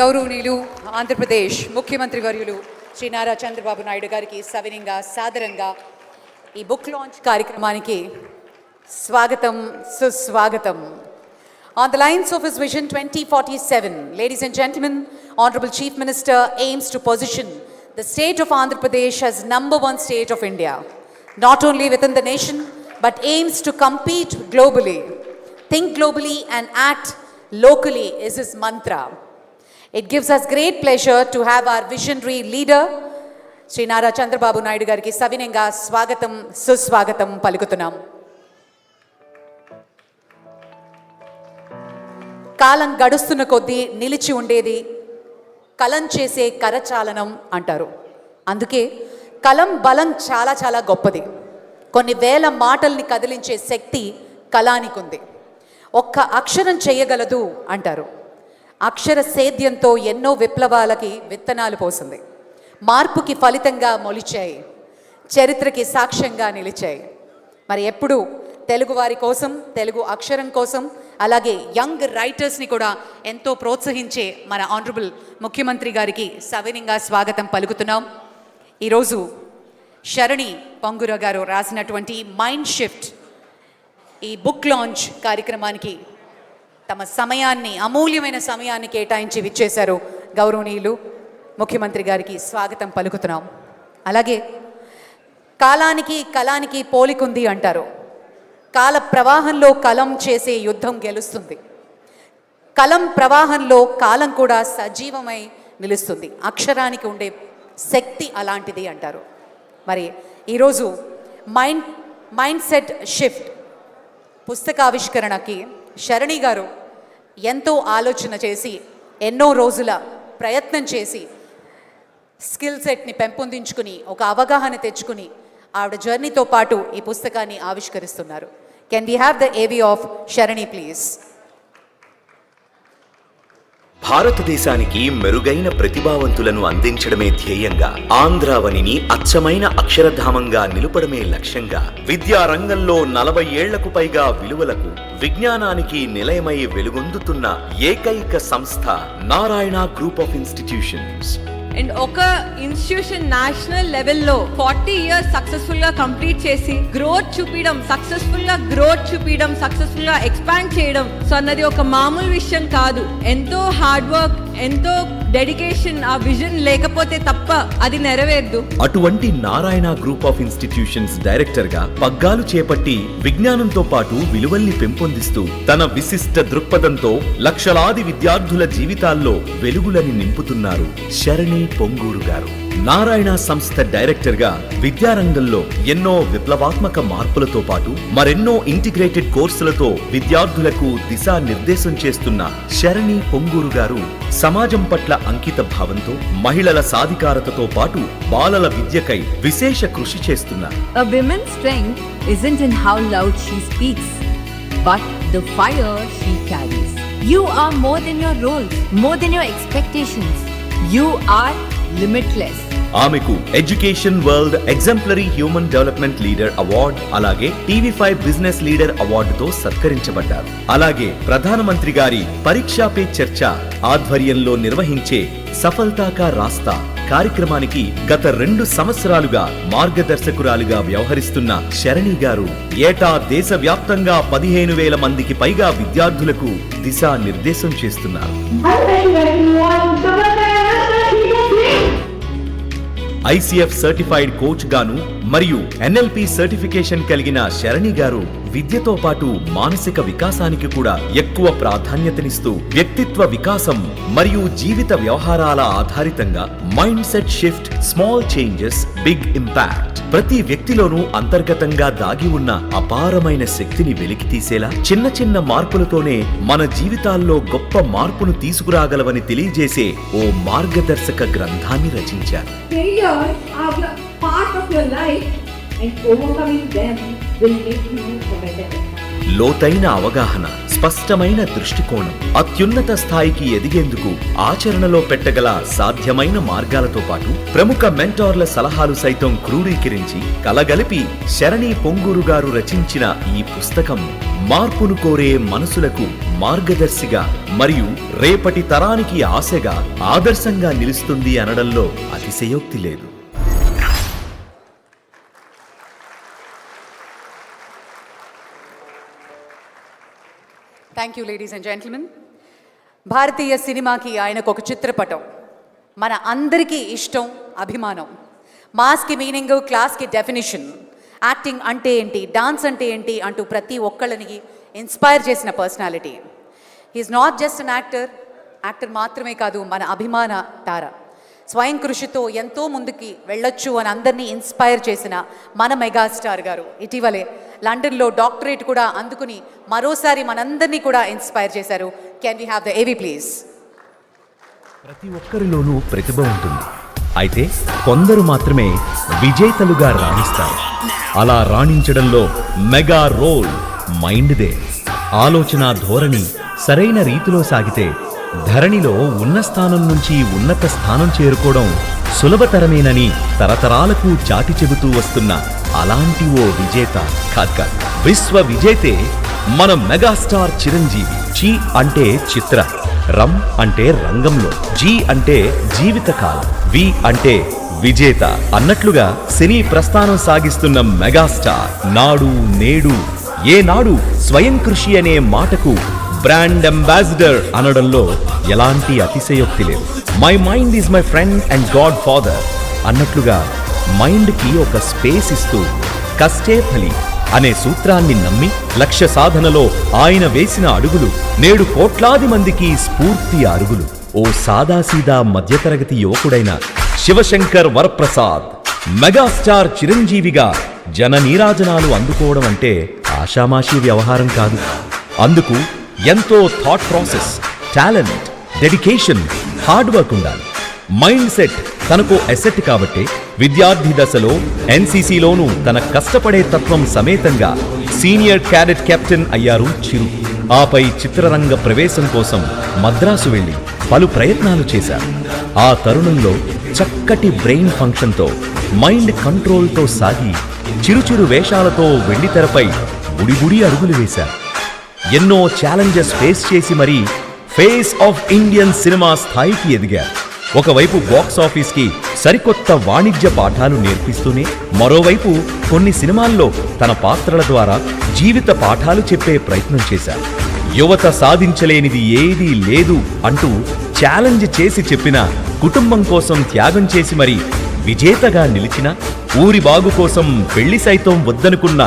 గౌరవనీయులు ఆంధ్రప్రదేశ్ ముఖ్యమంత్రి వర్యులు శ్రీ నారా చంద్రబాబు నాయుడు గారికి సవినంగా సాదరంగా ఈ బుక్ లాంచ్ కార్యక్రమానికి స్వాగతం సుస్వాగతం. On the lines of his vision twenty forty seven ladies and gentlemen honourable chief minister aims to position the state of Andhra Pradesh as number one state of India not only within the nation but aims to compete globally think globally and act locally is his mantra it gives us great pleasure to have our visionary leader Shri Nara Chandrababu Naidu గారికి సవినంగా స్వాగతం సుస్వాగతం పలుకుతున్నాం. కాలం గడుస్తున్న కొద్దీ నిలిచి ఉండేది కలం చేసే కరచాలనం అంటారు. అందుకే కలం బలం చాలా చాలా గొప్పది. కొన్ని వేల మాటల్ని కదిలించే శక్తి కళానికి ఉంది ఒక్క అక్షరం చేయగలదు అంటారు. అక్షర సేద్యంతో ఎన్నో విప్లవాలకి విత్తనాలు పోసింది. మార్పుకి ఫలితంగా మొలిచాయి. చరిత్రకి సాక్ష్యంగా నిలిచాయి. మరి ఎప్పుడు తెలుగు వారి కోసం తెలుగు అక్షరం కోసం అలాగే యంగ్ రైటర్స్ని కూడా ఎంతో ప్రోత్సహించే మన ఆనరబుల్ ముఖ్యమంత్రి గారికి సవినంగా స్వాగతం పలుకుతున్నాం. ఈరోజు శరణి పొంగుర గారు రాసినటువంటి మైండ్ షిఫ్ట్ ఈ బుక్ లాంచ్ కార్యక్రమానికి తమ సమయాన్ని అమూల్యమైన సమయాన్ని కేటాయించి విచ్చేశారు గౌరవనీయులు ముఖ్యమంత్రి గారికి స్వాగతం పలుకుతున్నాం. అలాగే కాలానికి కళానికి పోలికుంది అంటారు. కాల ప్రవాహంలో కలం చేసే యుద్ధం గెలుస్తుంది. కలం ప్రవాహంలో కాలం కూడా సజీవమై నిలుస్తుంది. అక్షరానికి ఉండే శక్తి అలాంటిది అంటారు. మరి ఈరోజు మైండ్ మైండ్ సెట్ షిఫ్ట్ పుస్తకావిష్కరణకి శరణి గారు ఎంతో ఆలోచన చేసి ఎన్నో రోజుల ప్రయత్నం చేసి స్కిల్ సెట్ని పెంపొందించుకుని ఒక అవగాహన తెచ్చుకుని ఆవిడ జర్నీతో పాటు ఈ పుస్తకాన్ని ఆవిష్కరిస్తున్నారు. Can we have the AV of Sharani please భారతదేశానికి మెరుగైన ప్రతిభావంతులను అందించడమే ధ్యేయంగా ఆంధ్రావనిని అచ్చమైన అక్షరధామంగా నిలుపడమే లక్ష్యంగా విద్యా రంగంలో నలభై ఏళ్ళకు పైగా విలువలకు విజ్ఞానానికి నిలయమై వెలుగొందుతున్న ఏకైక సంస్థ Narayana group of institutions. And ఒక ఇన్స్టిట్యూషన్ నేషనల్ లెవెల్లో ఫార్టీ ఇయర్స్ సక్సెస్ఫుల్గా కంప్లీట్ చేసి గ్రోత్ చూపించడం సక్సెస్ఫుల్గా గ్రోత్ చూపించడం సక్సెస్ఫుల్గా ఎక్స్పాండ్ చేయడం సో అన్నది ఒక మామూలు విషయం కాదు. ఎంతో హార్డ్ వర్క్ ఎంతో డెడికేషన్ ఆ విజన్ లేకపోతే తప్ప అది నెరవేరదు. అటువంటి నారాయణ గ్రూప్ ఆఫ్ ఇన్స్టిట్యూషన్స్ డైరెక్టర్గా పగ్గాలు చేపట్టి విజ్ఞానంతో పాటు విలువల్ని పెంపొందిస్తూ తన విశిష్ట దృక్పథంతో లక్షలాది విద్యార్థుల జీవితాల్లో వెలుగులని నింపుతున్నారు శరణి పొంగూరు గారు. నారాయణ సంస్థ డైరెక్టర్గా విద్యారంగంలో ఎన్నో విప్లవాత్మక మార్పులతో పాటు మరెన్నో ఇంటిగ్రేటెడ్ కోర్సులతో విద్యార్థులకు దిశానిర్దేశం చేస్తున్న శరణి పొంగూరు గారు సమాజం పట్ల అంకిత భావంతో మహిళల సాధికారతతో పాటు బాలల విద్యకై విశేష కృషి చేస్తున్నారు. లిమిట్లెస్ ఆమెకు education world exemplary human development leader award అలాగే టీవీ ఫైవ్ బిజినెస్ లీడర్ అవార్డుతో సత్కరించబడ్డారు. అలాగే ప్రధానమంత్రి గారి పరీక్షా పే చర్చ ఆధ్వర్యంలో నిర్వహించే సఫల్తాకా రాస్తా కార్యక్రమానికి గత రెండు సంవత్సరాలుగా మార్గదర్శకురాలుగా వ్యవహరిస్తున్న శరణి గారు ఏటా దేశవ్యాప్తంగా పదిహేను వేల మందికి పైగా విద్యార్థులకు దిశానిర్దేశం చేస్తున్నారు. ఐసీఎఫ్ సర్టిఫైడ్ కోచ్ గాను మరియు ఎన్ఎల్పి సర్టిఫికేషన్ కలిగిన శరణి గారు విద్యతో పాటు మానసిక వికాసానికి కూడా ఎక్కువ ప్రాధాన్యతనిస్తూ వ్యక్తిత్వ వికాసం మరియు జీవిత వ్యవహారాల ఆధారితంగా mind set shift small changes big impact. ప్రతి వ్యక్తిలోనూ అంతర్గతంగా దాగి ఉన్న అపారమైన శక్తిని వెలికితీసేలా చిన్న చిన్న మార్పులతోనే మన జీవితాల్లో గొప్ప మార్పును తీసుకురాగలవని తెలియజేసే ఓ మార్గదర్శక గ్రంథాన్ని రచించారు. లోతైన అవగాహన స్పష్టమైన దృష్టికోణం. అత్యున్నత స్థాయికి ఎదిగేందుకు ఆచరణలో పెట్టగల సాధ్యమైన మార్గాలతో పాటు ప్రముఖ మెంటార్ల సలహాలు సైతం క్రూడీకరించి కలగలిపి శరణి పొంగూరు గారు రచించిన ఈ పుస్తకం మార్పును కోరే మనసులకు మార్గదర్శిగా మరియు రేపటి తరానికి ఆశగా ఆదర్శంగా నిలుస్తుంది అనడంలో అతిశయోక్తి లేదు. Thank you ladies and gentlemen భారతీయ సినిమాకి ఆయనకు ఒక చిత్రపటం. మన అందరికీ ఇష్టం అభిమానం. మాస్కి మీనింగ్ క్లాస్కి డెఫినిషన్ యాక్టింగ్ అంటే ఏంటి? డాన్స్ అంటే ఏంటి? అంటూ ప్రతి ఒక్కళ్ళని ఇన్స్పైర్ చేసిన personality he is not just an actor actor మాత్రమే కాదు మన అభిమాన తార. స్వయం కృషితో ఎంతో ముందుకి వెళ్ళొచ్చు అని అందరినీ ఇన్స్పైర్ చేసిన మన మెగాస్టార్ గారు. ఇటీవలే లండన్లో డాక్టరేట్ కూడా అందుకుని మరోసారి మనందరినీ కూడా ఇన్స్పైర్ చేశారు. Can we have the AV please ప్రతి ఒక్కరిలోనూ ప్రతిభ ఉంటుంది. అయితే కొందరు మాత్రమే విజేతలుగా రాణిస్తారు. అలా రాణించడంలో మెగా రోల్ మైండ్దే. ఆలోచన ధోరణి సరైన రీతిలో సాగితే ధరణిలో ఉన్న స్థానం నుంచి ఉన్నత స్థానం చేరుకోవడం సులభతరమేనని తరతరాలకు చాటి చెబుతూ వస్తున్న అలాంటి ఓ విజేత. కాదు విశ్వ విజేతే మన మెగాస్టార్ చిరంజీవి. చి అంటే చిత్ర రం అంటే రంగంలో జీ అంటే జీవితకాలం వి అంటే విజేత అన్నట్లుగా సినీ ప్రస్థానం సాగిస్తున్న మెగాస్టార్. నాడు నేడు ఏనాడు స్వయం కృషి అనే మాటకు బ్రాండ్ అంబాసిడర్ అనడంలో ఎలాంటి అతిశయోక్తి లేదు. My mind is my friend and godfather అన్నట్లుగా మైండ్కి ఒక స్పేస్ ఇస్తూ కష్టే ఫలి అనే సూత్రాన్ని నమ్మి లక్ష్య సాధనలో ఆయన వేసిన అడుగులు నేడు కోట్లాది మందికి స్ఫూర్తి అరుగులు. ఓ సాదాసీదా మధ్యతరగతి యువకుడైన శివశంకర్ వరప్రసాద్ మెగాస్టార్ చిరంజీవిగా జన నీరాజనాలు అందుకోవడం అంటే ఆషామాషీ వ్యవహారం కాదు. అందుకు ఎంతో thought process talent dedication hard work ఉండాలి. మైండ్ సెట్ తనకు ఎసెట్ కాబట్టి విద్యార్థి దశలో ఎన్సీసీలోనూ తన కష్టపడే తత్వం సమేతంగా సీనియర్ క్యాడెట్ కెప్టెన్ అయ్యారు చిరు. ఆపై చిత్రరంగ ప్రవేశం కోసం మద్రాసు వెళ్ళి పలు ప్రయత్నాలు చేశారు. ఆ తరుణంలో చక్కటి బ్రెయిన్ ఫంక్షన్తో మైండ్ కంట్రోల్తో సాగి చిరుచిరు వేషాలతో వెండితెరపై బుడిబుడి అడుగులు వేశారు. ఎన్నో ఛాలెంజెస్ ఫేస్ చేసి మరీ ఫేస్ ఆఫ్ ఇండియన్ సినిమా స్థాయికి ఎదిగారు. ఒకవైపు బాక్స్ ఆఫీస్కి సరికొత్త వాణిజ్య పాఠాలు నేర్పిస్తూనే మరోవైపు కొన్ని సినిమాల్లో తన పాత్రల ద్వారా జీవిత పాఠాలు చెప్పే ప్రయత్నం చేశారు. యువత సాధించలేనిది ఏదీ లేదు అంటూ ఛాలెంజ్ చేసి చెప్పిన కుటుంబం కోసం త్యాగం చేసి మరి విజేతగా నిలిచిన ఊరి బాగు కోసం పెళ్ళి సైతం వద్దనుకున్న